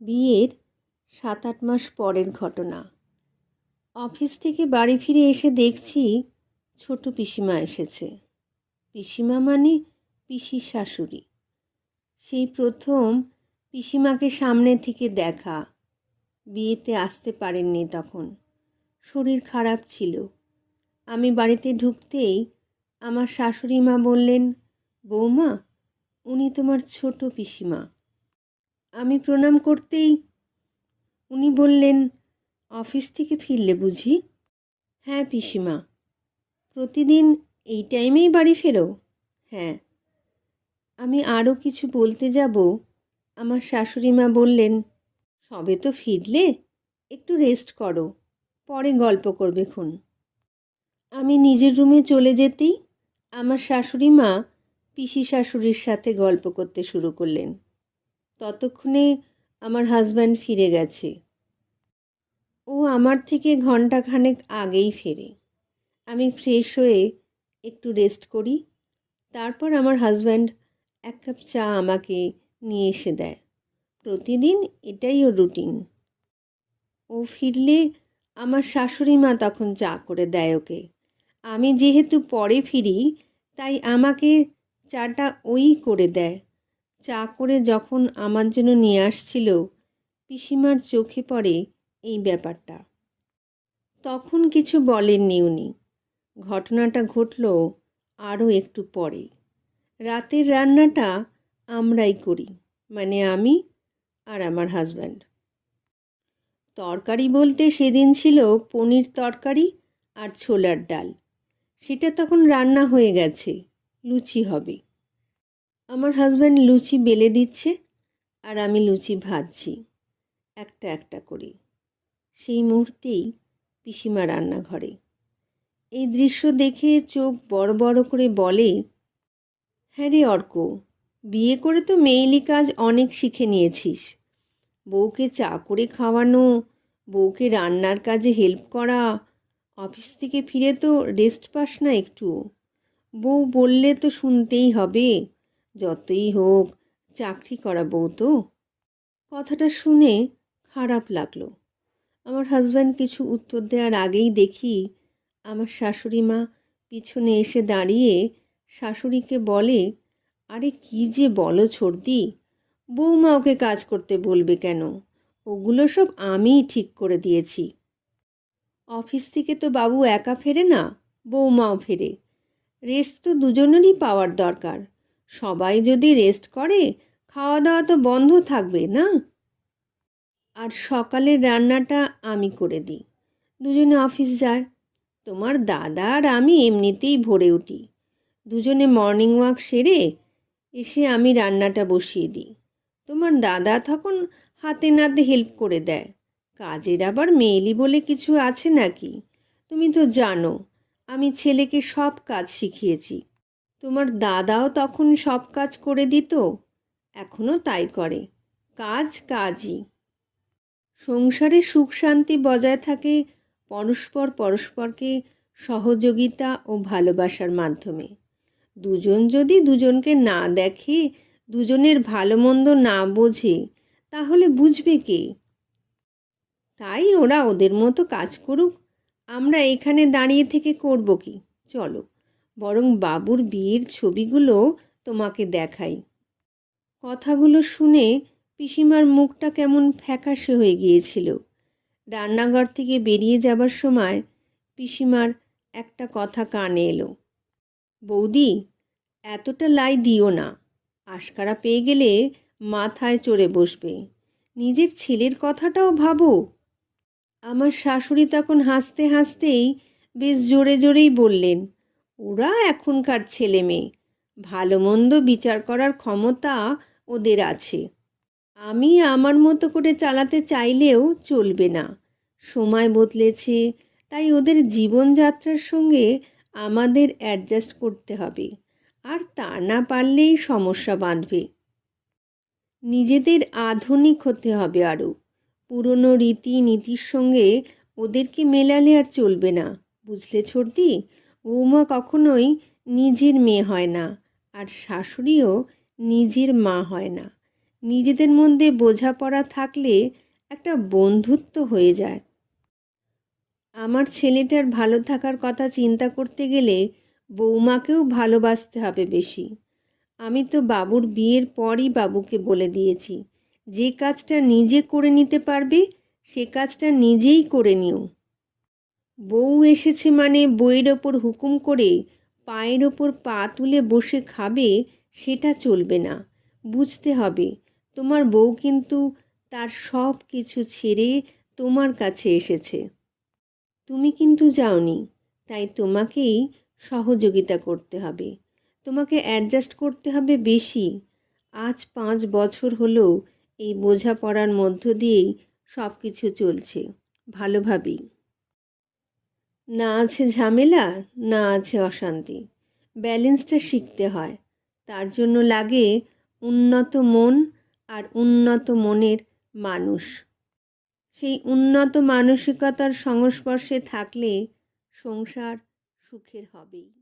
বিয়ের সাত আট মাস পরের ঘটনা। অফিস থেকে বাড়ি ফিরে এসে দেখছি ছোট পিসিমা এসেছে। পিসিমা মানে পিসির শাশুড়ি। সেই প্রথম পিসিমাকে সামনে থেকে দেখা। বিয়েতে আসতে পারেননি তখন। শরীর খারাপ ছিল। আমি বাড়িতে ঢুকতেই আমার শাশুড়ি মা বললেন, বৌমা, উনি তোমার ছোট পিসিমা। আমি প্রণাম করতেই উনি বললেন, অফিস থেকে ফিরলে বুঝি? হ্যাঁ পিসিমা, প্রতিদিন এই টাইমেই বাড়ি ফেরো। হ্যাঁ আমি আরও কিছু বলতে যাব? আমার শাশুড়ি মা বললেন, সবে তো ফিরলে, একটু রেস্ট করো, পরে গল্প করবে খুন। আমি নিজের রুমে চলে যেতেই আমার শাশুড়ি মা পিসি শাশুড়ির সাথে গল্প করতে শুরু করলেন। ততক্ষণে আমার হাজব্যান্ড ফিরে গেছে। ও আমার থেকে ঘন্টাখানেক আগেই ফেরে। আমি ফ্রেশ হয়ে একটু রেস্ট করি, তারপর আমার হাজব্যান্ড এক কাপ চা আমাকে নিয়ে এসে দেয়। প্রতিদিন এটাই ওর রুটিন ও ফিরলে আমার শাশুড়ি মা তখন চা করে দেয় ওকে। আমি যেহেতু পরে ফিরি, তাই আমাকে চাটা ওই করে দেয়। চা করে যখন আমার জন্য নিয়ে আসছিল, পিসিমার চোখে পড়ে এই ব্যাপারটা। তখন কিছু বলেননি উনি। ঘটনাটা ঘটল আরও একটু পরে। রাতের রান্নাটা আমরাই করি মানে আমি আর আমার হাজব্যান্ড। তরকারি বলতে সেদিন ছিল পনির তরকারি আর ছোলার ডাল। সেটা তখন রান্না হয়ে গেছে, লুচি হবে। আমার হাজব্যান্ড লুচি বেলে দিচ্ছে আর আমি লুচি ভাজছি, একটা একটা করে সেই মুহূর্তেই পিসিমা রান্নাঘরে। এই দৃশ্য দেখে চোখ বড় বড় করে বলে হ্যাঁ রে অর্ক, বিয়ে করে তো মেয়েলি কাজ অনেক শিখে নিয়েছিস। বউকে চা করে খাওয়ানো, বউকে রান্নার কাজে হেল্প করা অফিস থেকে ফিরে তো রেস্ট পাস না একটু বউ বললে তো শুনতেই হবে। যতই হোক, চাকরি করা বউ তো। কথাটা শুনে খারাপ লাগল। আমার হাজব্যান্ড কিছু উত্তর দেওয়ার আগেই দেখি আমার শাশুড়ি মা পিছনে এসে দাঁড়িয়ে শাশুড়িকে বলে, আরে কি যে বলো ছর্দি, বৌমা ওকে কাজ করতে বলবে কেন? ওগুলো সব আমিই ঠিক করে দিয়েছি। অফিস থেকে তো বাবু একা ফেরে না, বৌমাও ফেরে। রেস্ট তো দুজনেরই পাওয়ার দরকার। সবাই যদি রেস্ট করে খাওয়া দাওয়া তো বন্ধ থাকবে, না? আর সকালের রান্নাটা আমি করে দিই। দুজনে অফিস যায়। তোমার দাদা আর আমি এমনিতেই ভরে উঠি। দুজনে মর্নিং ওয়াক সেরে এসে আমি রান্নাটা বসিয়ে দিই। তোমার দাদা তখন হাতে নাতে হেল্প করে দেয়। কাজের আবার মেয়েলি বলে কিছু আছে নাকি? তুমি তো জানো, আমি ছেলেকে সব কাজ শিখিয়েছি। তোমার দাদাও তখন সব কাজ করে দিত? এখনও তাই করে। কাজ কাজই। সংসারে সুখ শান্তি বজায় থাকে পরস্পর পরস্পরকে সহযোগিতা ও ভালোবাসার মাধ্যমে। দুজন যদি দুজনকে না দেখে, দুজনের ভালো মন্দ না বোঝে, তাহলে বুঝবে কে? তাই ওরা ওদের মতো কাজ করুক, আমরা এখানে দাঁড়িয়ে থেকে করব কি? চলো। বরং বাবুর বিয়ের ছবিগুলো তোমাকে দেখাই। কথাগুলো শুনে পিসিমার মুখটা কেমন ফ্যাকাশে হয়ে গিয়েছিল। রান্নাঘর থেকে বেরিয়ে যাবার সময় পিসিমার একটা কথা কানে এলো। বৌদি, এতটা লাই দিও না। আশকারা পেয়ে গেলে মাথায় চড়ে বসবে। নিজের ছেলের কথাটাও ভাবো। আমার শাশুড়ি তখন হাসতে হাসতেই বেশ জোরে জোরেই বললেন ওরা এখনকার ছেলে মেয়ে। ভালো মন্দ বিচার করার ক্ষমতা ওদের আছে। আমি আমার মতো করে চালাতে চাইলেও চলবে না। সময় বদলেছে, তাই ওদের জীবনযাত্রার সঙ্গে আমাদের অ্যাডজাস্ট করতে হবে। আর তা না পারলেই সমস্যা বাঁধবে। নিজেদের আধুনিক হতে হবে আরও পুরনো রীতি নীতির সঙ্গে ওদেরকে মেলালে আর চলবে না। বুঝলে ছোটদি? বৌমা কখনোই নিজের মেয়ে হয় না আর শাশুড়িও নিজের মা হয় না। নিজেদের মধ্যে বোঝাপড়া থাকলে একটা বন্ধুত্ব হয়ে যায়। আমার ছেলেটার ভালো থাকার কথা চিন্তা করতে গেলে বৌমাকেও ভালোবাসতে হবে বেশি। আমি তো বাবুর বিয়ের পরই বাবুকে বলে দিয়েছি, যে কাজটা নিজে করে নিতে পারবে, সে কাজটা নিজেই করে নিও। বউ এসেছে মানে বইয়ের ওপর হুকুম করে পায়ের ওপর পা তুলে বসে খাবে, সেটা চলবে না। বুঝতে হবে, তোমার বউ কিন্তু তার সব কিছু ছেড়ে তোমার কাছে এসেছে। তুমি কিন্তু যাওনি, তাই তোমাকেই সহযোগিতা করতে হবে। তোমাকে অ্যাডজাস্ট করতে হবে বেশি। আজ পাঁচ বছর হলো এই বোঝাপড়ার মধ্য দিয়েই সব কিছু চলছে, ভালোভাবেই। না আছে ঝামেলা, না আছে অশান্তি। ব্যালেন্সটা শিখতে হয়। তার জন্য লাগে উন্নত মন আর উন্নত মনের মানুষ। সেই উন্নত মানসিকতার সংস্পর্শে থাকলে সংসার সুখের হবেই।